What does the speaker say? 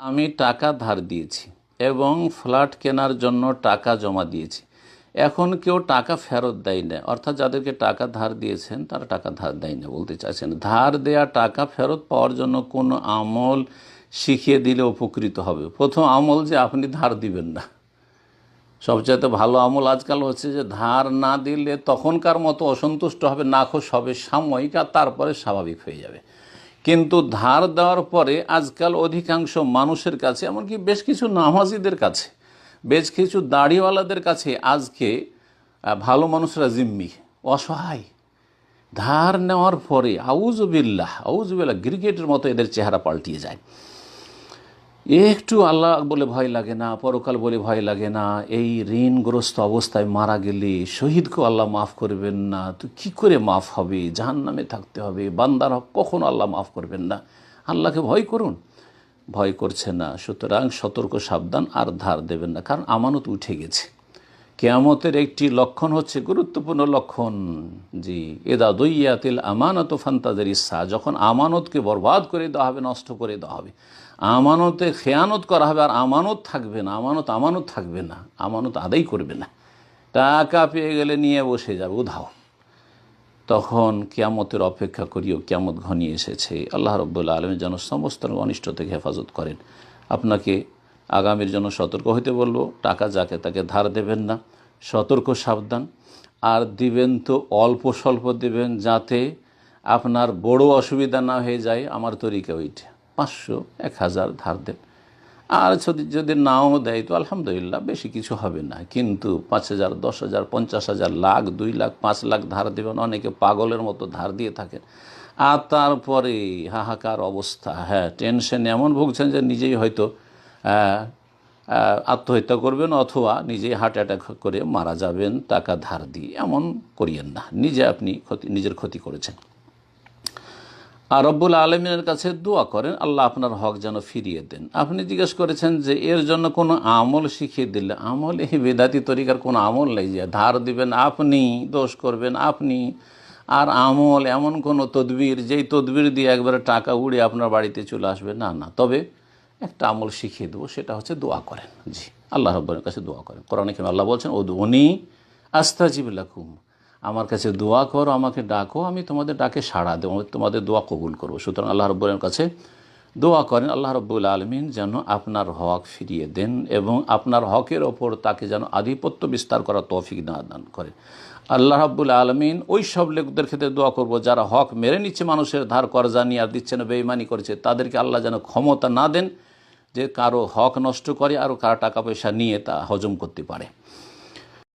আমি টাকা ধার দিয়েছি এবং ফ্ল্যাট কেনার জন্য টাকা জমা দিয়েছি। এখন কেউ টাকা ফেরত দেয় না। অর্থাৎ যাদেরকে টাকা ধার দিয়েছেন, তারা টাকা ধার দেয় না বলতে চাইছেন। ধার দেয়া টাকা ফেরত পাওয়ার জন্য কোনো আমল শিখিয়ে দিলে উপকৃত হবে? প্রথম আমল যে আপনি ধার দিবেন না। সবচাইতে ভালো আমল আজকাল হচ্ছে যে ধার না দিলে তখনকার মতো অসন্তুষ্ট হবে, নাখোশ হবে, সাময়িক, আর তারপরে স্বাভাবিক হয়ে যাবে। কিন্তু ধার দেওয়ার পরে আজকাল অধিকাংশ মানুষের কাছে, এমনকি বেশ কিছু নামাজিদের কাছে, বেশ কিছু দাড়িওয়ালাদের কাছে আজকে ভালো মানুষরা জিম্মি, অসহায়। ধার নেওয়ার পরে আউজবিল্লাহ আউজবিল্লাহ ক্রিকেটের মতো এদের চেহারা পাল্টিয়ে যায়। একটু আল্লাহ বলে ভয় লাগে না, পরকাল বলে ভয় লাগে না, এই ঋণগ্রস্ত অবস্থায় মারা গেলে শহীদকেও আল্লাহ মাফ করবেন না, তো কি করে মাফ হবে? জাহান নামে থাকতে হবে, বান্দার হক কখনো আল্লাহ মাফ করবেন না। আল্লাহকে ভয় করুন। ভয় করছে না, সুতরাং সতর্ক, সাবধান আর ধার দেবেন না, কারণ আমানত উঠে গেছে। কেয়ামতের একটি লক্ষণ হচ্ছে গুরুত্বপূর্ণ লক্ষণ। জি এদা দইয়াতিল আমানত ফান্তাদের ইচ্ছা যখন আমানতকে বরবাদ করে দেওয়া হবে, নষ্ট করে দেওয়া হবে। আমানতে খেয়ানত করা হবে, আর আমানত থাকবে না, আমানত আমানত থাকবে না, আমানত আদায় করবে না। টাকা পেয়ে গেলে নিয়ে বসে যাবে, উধাও। তখন কিয়ামতের অপেক্ষা করিও, কিয়ামত ঘনিয়ে এসেছে। আল্লাহ রব্বুল্লা আলমের যেন সমস্ত অনিষ্ট থেকে হেফাজত করেন। আপনাকে আগামীর জন্য সতর্ক হইতে বলব টাকা যাকে তাকে ধার দেবেন না, সতর্ক সাবধান। আর দিবেন তো অল্প স্বল্প দেবেন যাতে আপনার বড় অসুবিধা না হয়ে যায়, আমার তরিকা ওইটা। পাঁচশো, এক হাজার ধার দেন। আর যদি যদি নাও দেয় তো আলহামদুলিল্লাহ, বেশি কিছু হবে না। কিন্তু পাঁচ হাজার, দশ হাজার, পঞ্চাশ হাজার, লাখ, দুই লাখ, পাঁচ লাখ ধার দেবেন, অনেকে পাগলের মতো ধার দিয়ে থাকেন। আর তারপরে হাহাকার অবস্থা। হ্যাঁ টেনশন এমন ভুগছেন যে নিজেই হয়তো আত্মহত্যা করবেন অথবা নিজেই হার্ট অ্যাটাক করে মারা যাবেন, টাকা ধার দিয়ে। এমন করিয়েন না। নিজে আপনি ক্ষতি, নিজের ক্ষতি করেছেন। আর রব্বুল আলমিনের কাছে দোয়া করেন, আল্লাহ আপনার হক যেন ফিরিয়ে দেন। আপনি জিজ্ঞেস করেছেন যে এর জন্য কোনো আমল শিখিয়ে দিলে, আমল এই বেদাতি তরিকার কোনো আমল নেই যে ধার দিবেন আপনি, দোষ করবেন আপনি। আর আমল এমন কোনো তদবির, যেই তদবির দিয়ে একবারে টাকা উড়ে আপনার বাড়িতে চলে আসবে। না না। তবে একটা আমল শিখিয়ে দেবো, সেটা হচ্ছে দোয়া করেন। জি, আল্লাহ রব্বরের কাছে দোয়া করেন। কোরআনে কেন আল্লাহ বলছেন ও উনি আস্তাজিবুল্লাকুম আমার কাছে দোয়া করো, আমাকে ডাকো, আমি তোমাদের ডাকে সাড়া দেবো তোমাদের দোয়া কবুল করব। সুতরাং আল্লাহ রব্বরের কাছে দোয়া করেন, আল্লাহ রব্বুল আলমিন যেন আপনার হক ফিরিয়ে দেন এবং আপনার হকের ওপর তাকে যেন আধিপত্য বিস্তার করার তৌফিক দান করেন। আল্লাহ রাব্বুল আলমিন ওই সব লোকদের ক্ষেত্রে দোয়া করব, যারা হক মেরে নিচ্ছে, মানুষের ধার কর্জা নিয়ে আর দিচ্ছে না বেইমানি করেছে, তাদেরকে আল্লাহ যেন ক্ষমতা না দেন যে কারও হক নষ্ট করে আর কারও টাকা পয়সা নিয়ে তা হজম করতে পারে।